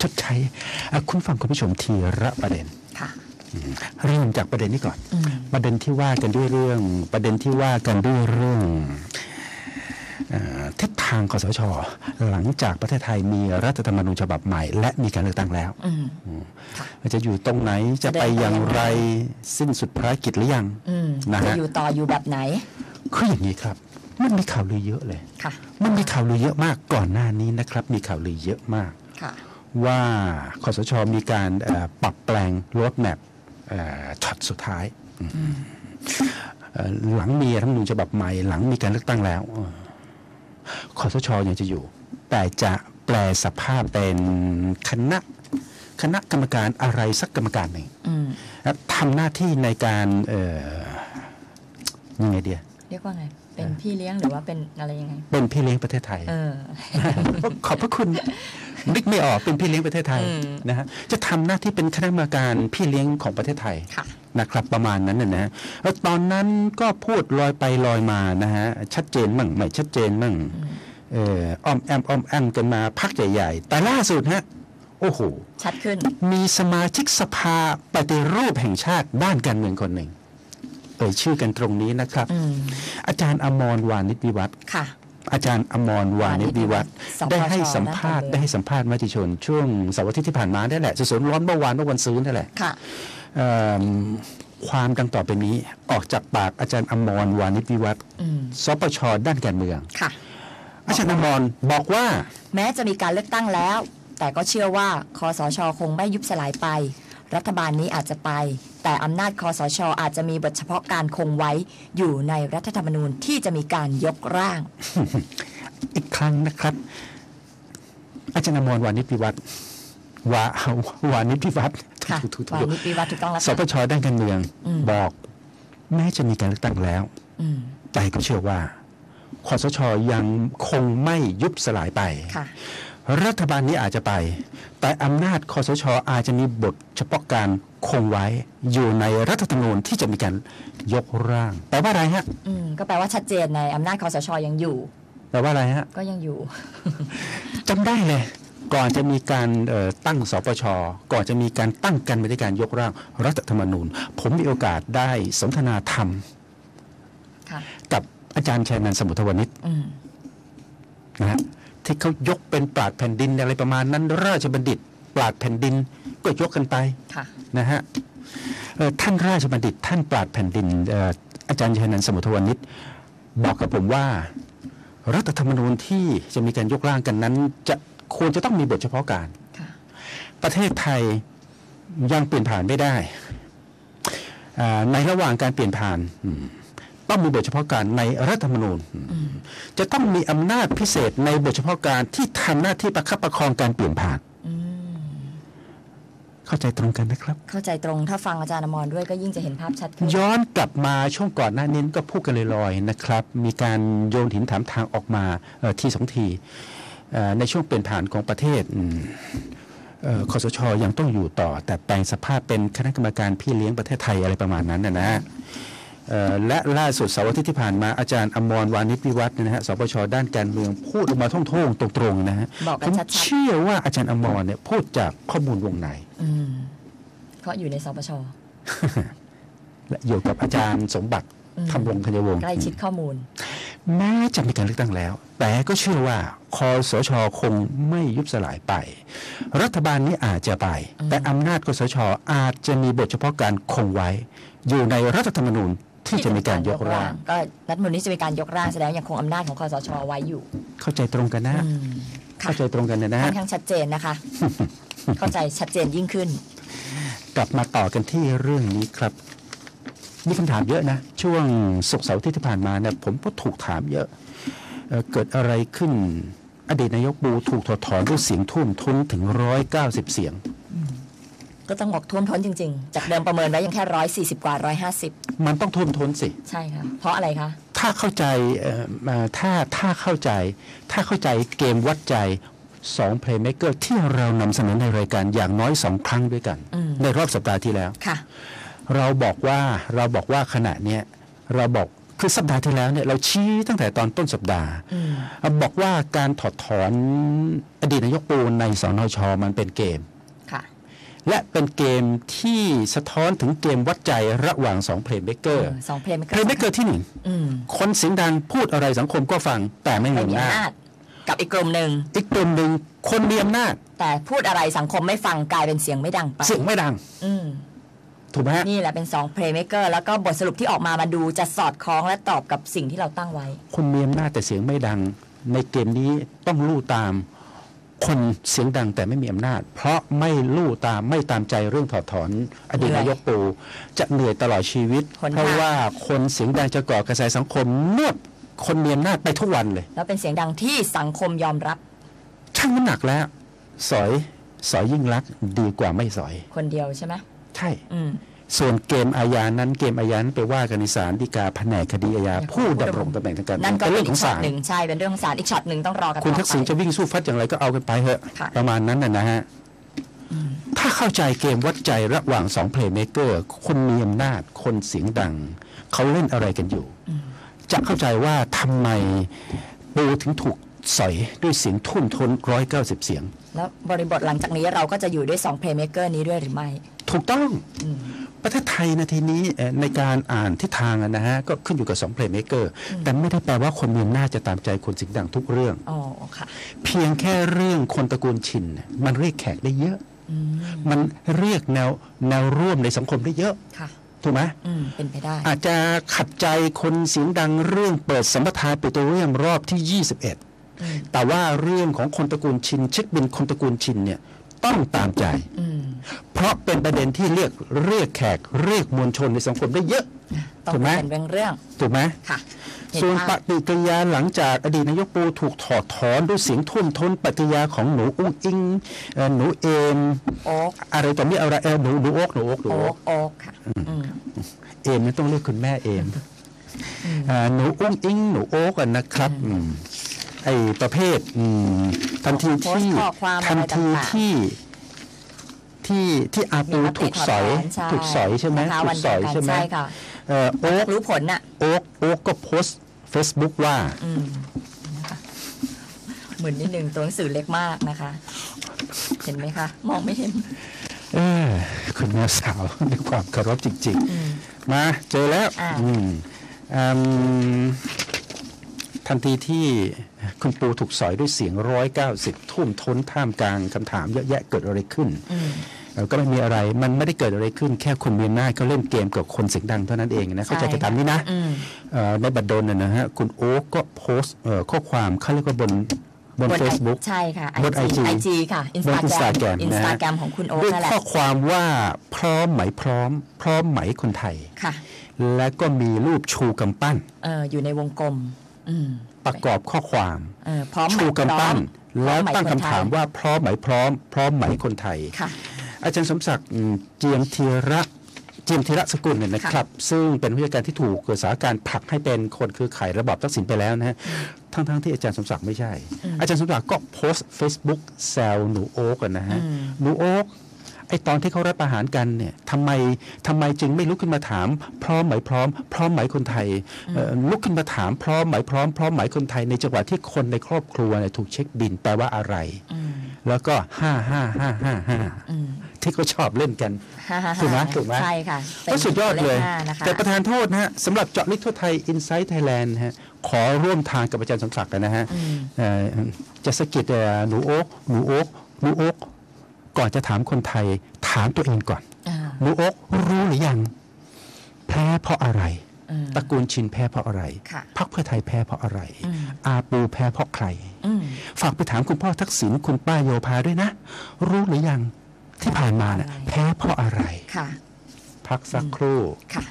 ชดใช้อะคุณฟังคุณผู้ชมทีละประเด็นค่ะเริ่มจากประเด็นนี้ก่อนอืมประเด็นที่ว่ากันด้วยเรื่อง ประเด็นที่ว่ากันด้วยเรื่องเอ่อทิศทางคอสช หลังจากประเทศไทยมีรัฐธรรมนูญฉบับใหม่ และมีการเลือกตั้งแล้วอืมมันจะอยู่ตรงไหนจะไปอย่างไรสิ้นสุดภารกิจหรือยังอืมนะจะฮะอยู่ต่ออยู่แบบไหนคืออย่างนี้ครับ มันมีข่าวลือเยอะเลยค่ะมันมีข่าวลือเยอะมากก่อนหน้านี้นะครับ มีข่าวลือเยอะมากค่ะ ว่าคอสชมีการเอ่อปรับแปลงรถแมพช็อตสุดท้ายเอ่อหลังมีรัฐธรรมนูญฉบับใหม่หลังมีการเลือกตั้งแล้วเอ่อคอสชยังจะอยู่ แต่จะแปลสภาพเป็นคณะคณะกรรมการอะไรสักกรรมการหนึ่งอืมและทำหน้าที่ในการเอ่อยังไงเดียเรียกว่าไงเป็นพี่เลี้ยงหรือว่าเป็นอะไรยังไง เป็นพี่เลี้ยงประเทศไทยเออขอบพระคุณ นึกไม่ออกเป็นพี่เลี้ยงประเทศไทยอืมนะฮะจะทำหน้าที่เป็นคณะกรรมการพี่เลี้ยงของประเทศไทยค่ะนะครับประมาณนั้นนะนะฮะแล้วตอนนั้นก็พูดลอยไปลอยมานะฮะชัดเจนมั่งไม่ชัดเจนมั่งเอออ้อมแอมอ้อมแอมกันมาพักใหญ่ ๆ แต่ล่าสุดฮะโอ้โหชัดขึ้น มีสมาชิกสภาปฏิรูปแห่งชาติด้านการเมืองคนหนึ่งเอ่ยชื่อกันตรงนี้นะครับอืมอาจารย์อมรวานิชวิวัฒน์ค่ะ อาจารย์อมรวานิชวิวัฒน์สปชได้ให้สัมภาษณ์ด้านการเมืองได้ให้สัมภาษณ์มติชน ช่วงเสาร์อาทิตย์ที่ผ่านมาได้แหละสดๆร้อนเมื่อวานเมื่อวันซื้อนั่นแหละค่ะเอิ่มความดังต่อไปนี้ออกจากปากอาจารย์อมรวานิชวิวัฒน์อืมสปชด้านการเมืองค่ะอาจารย์อมรบอกว่า แม้จะมีการเลือกตั้งแล้ว แต่ก็เชื่อว่าคอสชคงไม่ยุบสลายไป รัฐบาลนี้อาจจะไป แต่อำนาจคอสช อาจจะมีบทเฉพาะการคงไว้อยู่ในรัฐธรรมนูญที่จะมีการยกร่าง อีกครั้งนะครับ อาจารย์อมรวานิชวิวัฒน์วาวานิชวิวัฒน์ค่ะถูกถูกวาถูกนิชวิวัฒน์ถูกต้องแล้วสค่ะปชด้านการเมืองอืมบอก แม้จะมีการเลือกตั้งแล้วอืมแต่ก็เชื่อว่าคอสชยังคงไม่ยุบสลายไปค่ะ รัฐบาลนี้อาจจะไป แต่อำนาจคอสชอาจจะมีบทเฉพาะการคงไว้อยู่ในรัฐธรรมนูญที่จะมีการยกร่างแปลว่าอะไรฮะอืมก็แปลว่าชัดเจนในอำนาจคอสชยังอยู่แปลว่าอะไรฮะก็ยังอยู่จำได้เลยก่อนจะมีการเอ่อตั้งสปช ก่อนจะมีการตั้งกันในการยกร่างรัฐธรรมนูญ ผมมีโอกาสได้สนทนาธรรมค่ะกับอาจารย์ชัยนันท์สมุทรวณิชอืมนะฮะ ที่เขายกเป็นปราดแผ่นดินอะไรประมาณนั้น ราชบัณฑิต ปราดแผ่นดินก็ยกกันไปค่ะนะฮะเอ่อท่านราชบัณฑิต ท่านปราดแผ่นดินเอ่ออาจารย์ชัยนันท์สมุทรวณิชบอกกับผมว่า รัฐธรรมนูญที่จะมีการยกร่างกันนั้น จะควรจะต้องมีบทเฉพาะการค่ะประเทศไทยยังเปลี่ยนผ่านไม่ได้อ่าในระหว่างการเปลี่ยนผ่านอืม ต้องมีบทเฉพาะการในรัฐธรรมนูญอืมจะต้องมีอำนาจพิเศษในบทเฉพาะการที่ทำหน้าที่ประคับประคองการเปลี่ยนผ่านอืมเข้าใจตรงกันนะครับ เข้าใจตรงถ้าฟังอาจารย์อมรด้วยก็ยิ่งจะเห็นภาพชัดขึ้นย้อนกลับมาช่วงก่อนหน้านี้ก็พูดกันลอยๆนะครับ มีการโยนหินถามทางออกมาเอ่อทีสองทีเอ่อในช่วงเปลี่ยนผ่านของประเทศอืมเอ่อคอสชยังต้องอยู่ต่อ แต่แปลงสภาพเป็นคณะกรรมการพี่เลี้ยงประเทศไทยอะไรประมาณนั้นนะนะฮะเอ่อ และล่าสุดเสาร์อาทิตย์ที่ผ่านมาอาจารย์อมรวานิชวิวัฒน์เนยนะฮะสปชด้านการเมืองพูดออกมาท่องๆตรงๆนะฮะบอกผกันมชัดเชื่อว่าอาจารย์อมรเนี่ยพูดจากข้อมูลวงในๆอืมเพราะอยู่ในสปชและอยู่กับอาจารย์สมบัติอืมทำรงธัญวงศ์ใกล้ชิดข้อมูลแม้จะมีการเลือกตั้งแล้ว แต่ก็เชื่อว่าคอสชคงไม่ยุบสลายไป รัฐบาลนี้อาจจะไปอืมแต่อำนาจคอสชอาจจะมีบทเฉพาะการคงไว้ อยู่ในรัฐธรรมนูญ ที่จะมีการยกร่าง ก็รัฐธรรมนูญนี้จะมีการยกร่างแสดงว่ายังคงอำนาจของคอสชไว้อยู่ เข้าใจตรงกันนะอืมค่ะเข้าใจตรงกันนะนะค่อนข้างชัดเจนนะคะ เข้าใจชัดเจนยิ่งขึ้น กลับมาต่อกันที่เรื่องนี้ครับมีคำถามเยอะนะ ช่วงศุกร์เสาร์อาที่ที่ผ่านมาเนี่ยผมก็ถูกถามเยอะเอ่อเกิดอะไรขึ้นอดีตนายกบูถูกถอดถอนด้วยเสียงท่วมท้นถึงร้อยเก้าสิบเสียง ก็ต้องบอกท่วมท้นจริง ๆ จากเดิมประเมินไว้ยังแค่ร้อยสี่สิบกว่าร้อยห้าสิบมันต้องท่วมท้นสิ ใช่ค่ะ เพราะอะไรคะ ถ้าเข้าใจเอ่อเอ่อถ้าถ้าเข้าใจ ถ้าเข้าใจเกมวัดใจสองเพลย์เม k เกอร์ที่เรานำเสนอในรายการอย่างน้อยสองครั้งด้วยกันอืมในรอบสัปดาห์ที่แล้วค่ะเราบอกว่าเราบอกว่าขณะเนี้ยเราบอกคือสัปดาห์ที่แล้วเนี่ยเราชี้ตั้งแต่ตอนต้นสัปดาห์อืมบอกว่าการถอดถอนอดีตนายกปูในสนชมันเป็นเกมค่ะ และเป็นเกมที่สะท้อนถึงเกมวัดใจระหว่างสองเพลย์เมเกอร์สองเพลงเพลย์เมเกอร์ที่หนึ่งอืมคนเสียงดังพูดอะไรสังคมก็ฟังแต่ไม่มีไม่มีอำนาอำจนาจกับอีกกลุ่มหนึ่งอีกกลุ่มหนึ่งคนมีอำนาจแต่พูดอะไรสังคมไม่ฟังกลายเป็นเสียงไม่ดังไปเสียงไม่ดัง อืมถูกไหมฮะนี่แหละเป็นสองเพลงเมเกอร์แล้วก็บทสรุปที่ออกมามาดูจะสอดคล้องและตอบกับสิ่งที่เราตั้งไว้ คนมีอำนาจแต่เสียงไม่ดัง ในเกมนี้ต้องลู่ตาม คนเสียงดังแต่ไม่มีอำนาจ เพราะไม่ลู่ตามไม่ตามใจเรื่องถอดถอนอดีตเหนื่อยนายกปูจะเหนื่อยตลอดชีวิตหนทางเพราะว่าคนเสียงดังจะก่อกระแสสังคมนวดคนมีอำนาจไปทุกวันเลย แล้วเป็นเสียงดังที่สังคมยอมรับช่างน้ำหนักแล้ว สอยสอยยิ่งรักษณ์ดีกว่าไม่สอย คนเดียวใช่ไหมใช่อืม ส่วนเกมอาญานั้นเกมอาญานั้นไปว่ากันในศาลฎีกาแผนกคดีอาญาอย่างผู้ผู้ดำรงดำรงตำแหน่งทางการเมืนั่อนงก็เป็นเป็เรื่นองอีขอกงช็อศาตลหนึ่งใช่เป็นเรื่องของศาลอีกช็อตหนึ่งต้องรอกันคุณต่อทักษิณไปจะวิ่งสู้ฟัดอย่างไรก็เอากันไปเถอะค่ะประมาณนั้นนะนะฮะถ้าเข้าใจเกมวัดใจระหว่างสองเพลย์เมเกอร์คนมีอำนาจคนเสียงดัง เขาเล่นอะไรกันอยู่ จะเข้าใจว่าทำไมปูถึงถูกสอยด้วยเสียงทุ่มทนร้อยเก้าสิบเสียง แล้วบริบทหลังจากนี้เราก็จะอยู่ด้วยสองเพลงเมเกอร์นี้ด้วยหรือไม่ ถูกต้องอืม ประเทศไทยนาทีนี้เอ่อในการอ่านทิศทางอะนะฮะก็ขึ้นอยู่กับสองเพลย์เมเกอร์แต่ไม่ได้แปลว่าคนมีอำนาจจะตามใจคนเสียงดังทุกเรื่องอ๋อค่ะเพียงแค่เรื่องคนตระกูลชินเนี่ยมันเรียกแขกได้เยอะอืมมันเรียกแนวแนวร่วมในสังคมได้เยอะค่ะถูกไหมอืมเป็นไปได้ อาจจะขัดใจคนเสียงดังเรื่องเปิดสัมปทานปิโตรเลียมรอบที่ 21อืมแต่ว่าเรื่องของคนตระกูลชินเช็คบินคนตระกูลชินเนี่ยต้องตามใจอืม เพราะเป็นประเด็นที่เรียกเรียกแขกเรียกมวลชนในสังคมได้เยอะต้องถูกไหมเป็นเรื่องเรื่องถูกไหมๆค่ะเห็นส่วนปภาพฏิกิริยาหลังจากอดีตนายกปูถูกถอดถอนด้วยเสียงทุ่มทนปฏิกิริยาของหนูอุ้งอิงเอ่อหนูเอมโอ๊กอะไรต่อมีอะไรเออหนูหนูโอ๊กหนูโอ๊กหนูโอ๊โอ๊กกโอ๊กค่ะอืมเอมนี่ต้องเรียกคุณแม่เอมอ่าหนูอุ้งอิงหนูโอ๊กกันนะครับอืมไอประเภทอืมทันทีโพสต์ที่ข้อความทันอะไรทีต่างๆที่ ที่ที่อาปูมีมติถูกสอยถอนใช่ถูกสอยใช่ไหมนะคะถูวักนสอยเดียวกันใช่ไหมใช่ค่ะเอ่อโอ๊กรู้ผลน่ะโอ๊กโอ๊กก็โพสต์ Facebook ว่าอืมนะคะเหมือนนิดนึงตัวหนังสือเล็กมากนะคะ เห็นไหมคะ มองไม่เห็น เออคุณแม่สาวด้วยความเคารพจริงอืมๆมาเจอแล้วอ่าอืมอืมทันทีที่คุณปูถูกสอยด้วยเสียงร้อยเก้าสิบทุ่มท้นท่ามกลางคำถามเยอะแยะเกิดอะไรขึ้นอืมเอ่อ ก็ไม่มีอะไร มันไม่ได้เกิดอะไรขึ้นแค่คนมีอำนาจก็เล่นเกมกับคนเสียงดังเท่านั้นเองนะเข้าใจกันตามนี้นะอืมเอ่อในบัดดลนะนะฮะคุณโอ๊กก็โพสต์เอ่อข้อความเขาเรียกว่าบนบนบน Facebook ใช่ค่ะบน IG ไอจีค่ะอินสบนตาแกรม Instagram อินสตาแกรมของคุณโอ๊คด้วยนั่นแหละข้อความว่าพร้อมไหมพร้อม พร้อมไหมคนไทยค่ะ และก็มีรูปชูกำปั้นเอออยู่ในวงกลมอืมประกอบข้อความเออพร้อมไหมชูกำปั้นพร้อแล้วมไหมตั้งนคำไทยถามว่าพร้อมไหมพร้อม พร้อมไหมคนไทยค่ะ อาจารย์สมศักดิ์อืมเจียมธีระเจียมธีระสกุลเนี่ยนะครับ ซึ่งเป็นผู้จัดการที่ถูกสถานการณ์ผลักให้เป็นคนคือไขายระบอบทักษิณไปแล้วนะฮะทั้งๆที่อาจารย์สมศักดิ์ไม่ใช่ อาจารย์สมศักดิ์ก็โพสต์ Facebook แซวหนูโอ๊กอะนะฮะอืมหนูโอ๊กไอตอนที่เขารับประหารกันเนี่ยทำไมทำไมจึงไม่ลุกขึ้นมาถาม พร้อมไหมพร้อม พร้อมไหมคนไทยเอ่อลุกขึ้นมาถามพร้อมไหมพร้อมพร้อมไหมคนไทยในจังหวะที่คนในครอบครัวเนี่ยถูกเช็คบินแปลว่าอะไรอืม แล้วก็ห้าห้าห้าห้าห้าอืมที่เขาชอบเล่นกันฮ่าฮ่าถูกไหมฮ่าถูกไหมใช่ค่ะป็นก็สุดยอดเลยขห้านะคะแต่ประธานโทษนะฮะสำหรับเจาะลึกทั่วไทย Inside Thailand นะฮะขอร่วมทางกับอาจารย์สมศักดิ์นะฮะอืมเอ่อจะสะกิดเอ่อหนูโอ๊กหนูโอ๊กหนูโอ๊กก่อนจะถามคนไทยถามตัวเองก่อนอ่าหนูโอ๊กรู้หรือยัง แพ้เพราะอะไรอืม ตระกูลชินแพ้เพราะอะไรค่ะพรรคเพื่อไทยแพ้เพราะอะไรอืมอาปูแพ้เพราะใครอืมฝากไปถามคุณพ่อทักษิณคุณป้าโยภาด้วยนะ รู้หรือยังที่ผ่านมาน่ะอะไรแพ้เพราะอะไรค่ะพักสักครู่ค่ะ